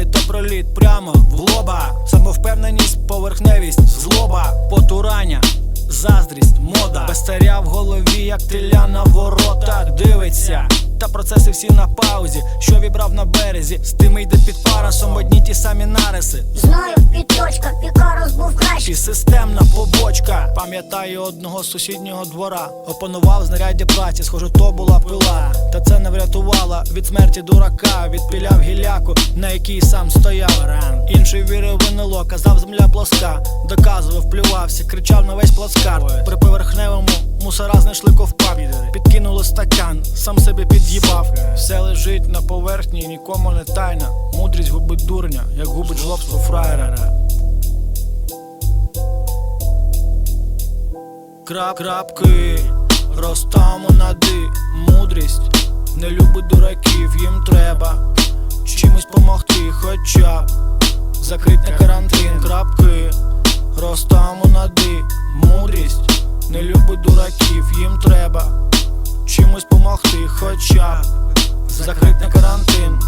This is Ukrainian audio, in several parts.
лобі, то проліт прямо в лоба. Самовпевненість, поверхневість, злоба, потурання. Заздрість, мода, Без царя в голові, як теля на ворота, дивиться. Та процеси всі на паузі, що вібрав на березі, з тими йде під парасом одні ті самі нариси. Знаю, підточка, Пікарос був кращий. І системна побочка. Пам'ятаю одного з сусіднього двора. Опанував знаряддя праці, схоже, то була пила. Та це не врятувало від смерті дурака. Відпіляв гіляку, на якій сам стояв. ран. Інший вірив в НЛО, казав земля плоска. Доказував, плювався, кричав на весь плацкарт. При поверхневому мусора знайшли ковпак. Підкинули стакан, сам себе під'їбав. Все лежить на поверхні, нікому не тайна. Мудрість губить дурня, як губить жлобство фраєра. Крап, крапки, ростамо нади, мудрість не любить дураків, їм треба чимось помогти, хоча закрить на карантин, крапки, ростамо нади, мудрість не любить дураків, їм треба чимось помогти, хоча б закрить на карантин.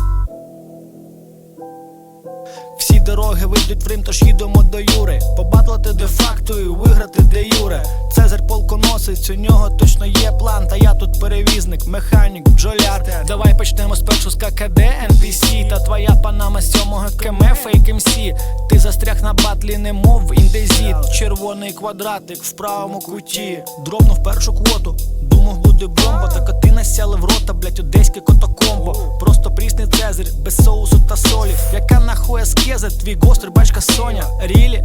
Дороги вийдуть в Рим, тож їдемо до Юри. Побатлати де-факто і виграти де Юре. Цезар полконосець, у нього точно є план. Та я тут перевізник, механік, бджоляр. Давай почнемо спершу з ККД, NPC Та твоя панама з сьомого КМ, фейк МС Ти застряг на батлі, немов індезіт. Червоний квадратик в правому куті. Дробнув першу квоту. Думав, буде бомба, та коти насяли в рота, блять, одеське котокомбо. Просто прісний цезарь, без соусу та солі. Яка нахуй аскеза, твій гострий бачка Соня. Рілі?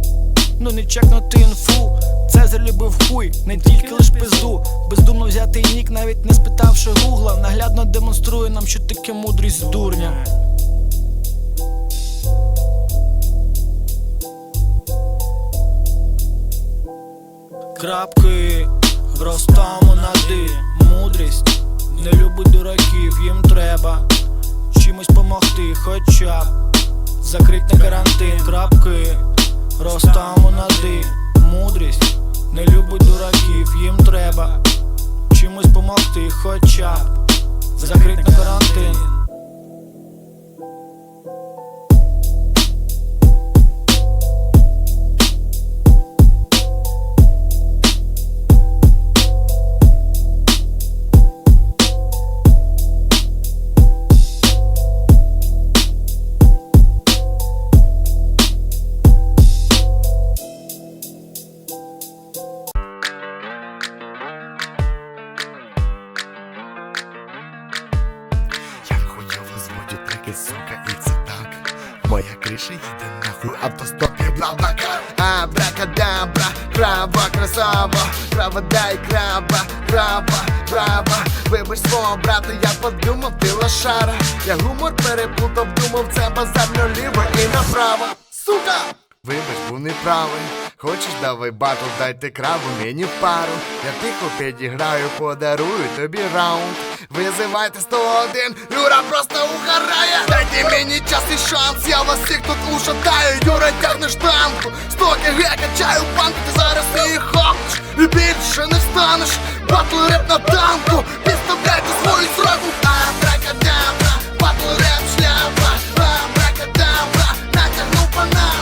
Ну не чекнути інфу. Цезарь любив хуй, не тільки лиш пизду. Бездумно взяти нік, навіть не спитавши гугла. Наглядно демонструє нам, що таке мудрість дурня. Крапки, ростамо нади, мудрість не любить дураків, їм треба чимось помогти, хоча б закрить на карантин, крапки, ростамо нади, мудрість. Не любить дураків, їм треба чимось помогти, хоча б. Закрить на карантин. Сука, і це так. Моя криша їде нахуй, автостоп і блаблакар Абракадабра, крава, красава. Крава дай краба, краба, краба Вибач свого брата, я подумав, ти лошара. Я гумор переплутав, думав, це базар наліво і направо. Сука! Вибач, був неправий Хочеш, давай батл, дайте краву мені пару. Я тихо підіграю, подарую тобі раунд. Визивайте 101, Юра просто угорає. Дайте мені час і шанс, я вас всіх тут ушатаю. Юра тягне штангу, 100 КГ качаю банку Ти зараз її хопиш. І більше не встанеш Батл реп на танку, підставляйте свою сраку Абракадабра, батл реп шляпа. Абракадабра, натягнув панаму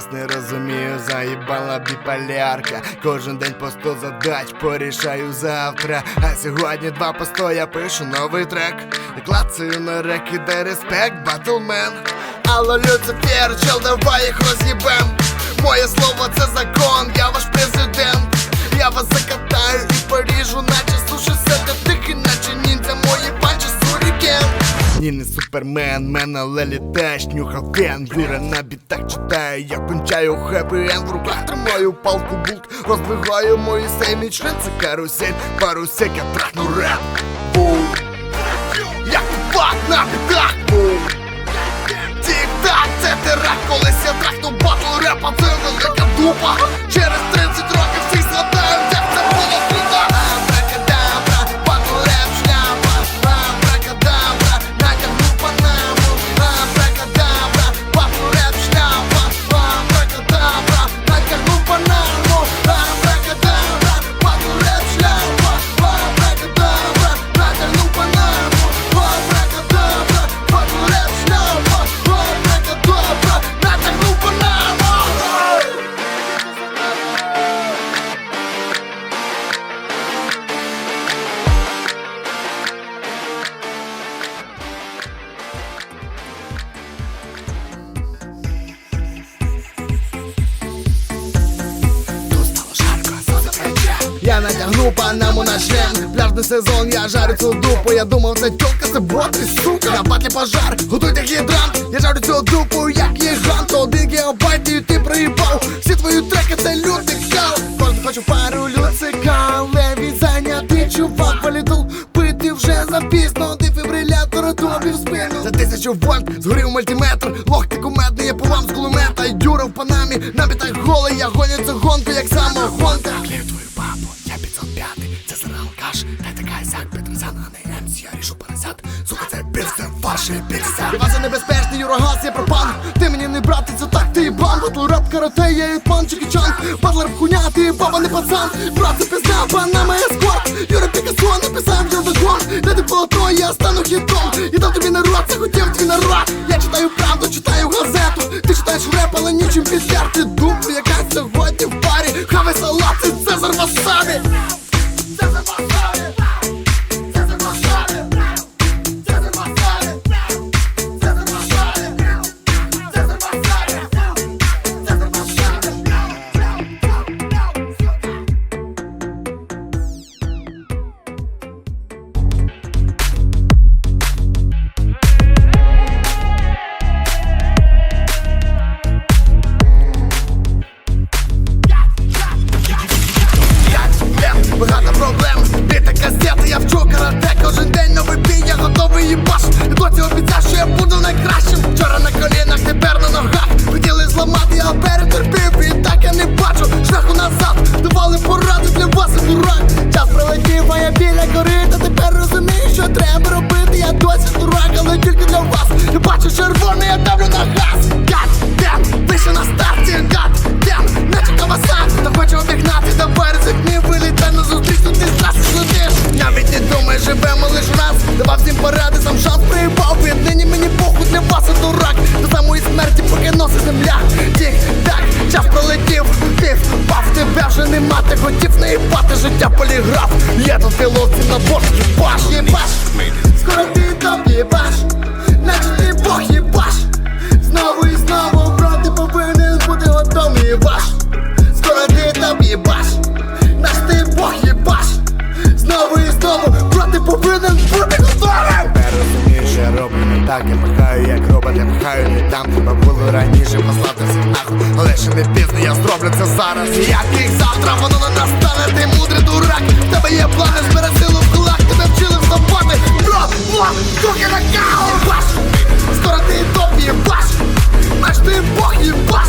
вас не розумію, заїбала біполярка. Кожен день по сто задач порішаю завтра. А сьогодні два по сто я пишу новий трек. Клацаю на реки, де респект, батлмен. Алло, Люцифер, чел, давай їх роз'їбем. Моє слово це закон, я ваш президент. Я вас закатаю і поріжу, наче суші сете тихий, наче ніндзя, мої ні, не супермен, мен, але літаєш, нюхав. Фен Юра на бітах читає, я кончаю хеппі енд В руках тримаю палку булк, розбиваю мої сеймі член. Це карусель, парусек, я трахну реп. Бум! Як фак на бітах, бум! Тік-так, це терак, колись я трахнув батл репа, це велика дупа. Через 30 років член сезон, я жарю цю дупу. Я думав, це тьолка, це боти, сука. На батлі пожар, готуйте гідрант. Я жарю цю дупу, як гігант. Один гігабайт і ти проїбав. Всі твої треки, це лютий кал Кожен хочу пару люцика Леві зайнятий чувак Валідол пити вже запізно. Дефібрилятор тобі в спину. За тисячу вольт згорів мультиметр. Лох ти кумедний, я по вам з кулемета. Юра в панамі, на так голий. Я гоню цю гонку, як самогонка. Клею твою бабу, я 505 Це алкаш, та така сяк Петросян, а не МС, я ріжу паразят Сука, це біс, це ваші бікся Вас небезпечний юрогаз, я пропан. Ти мені не брати, це так ти бан. Батл рап, карате, я іпан, Чекі Чан. Батлер в хуйня, ти баба не пацан. Брат, це пизда, панама, ескорт Юра Пікассо написав я закон Де ти полотно, я стану хітом. І дав тобі народ, це хотів твій народ. Я читаю правду, читаю газету. Ти читаєш реп, але нічим підтерти Думку, яка сьогодні в парі Хавай салат, це Цезар було раніше послати всіх нахуй. Але не пізно, я зроблю це зараз. Як їх завтра, воно не настане Ти мудрий дурак, в тебе є плани Збери силу в кулак, тебе вчили вступати Бро, бро, руки на кау скоро ти топ їбаш Наш ти бог їбаш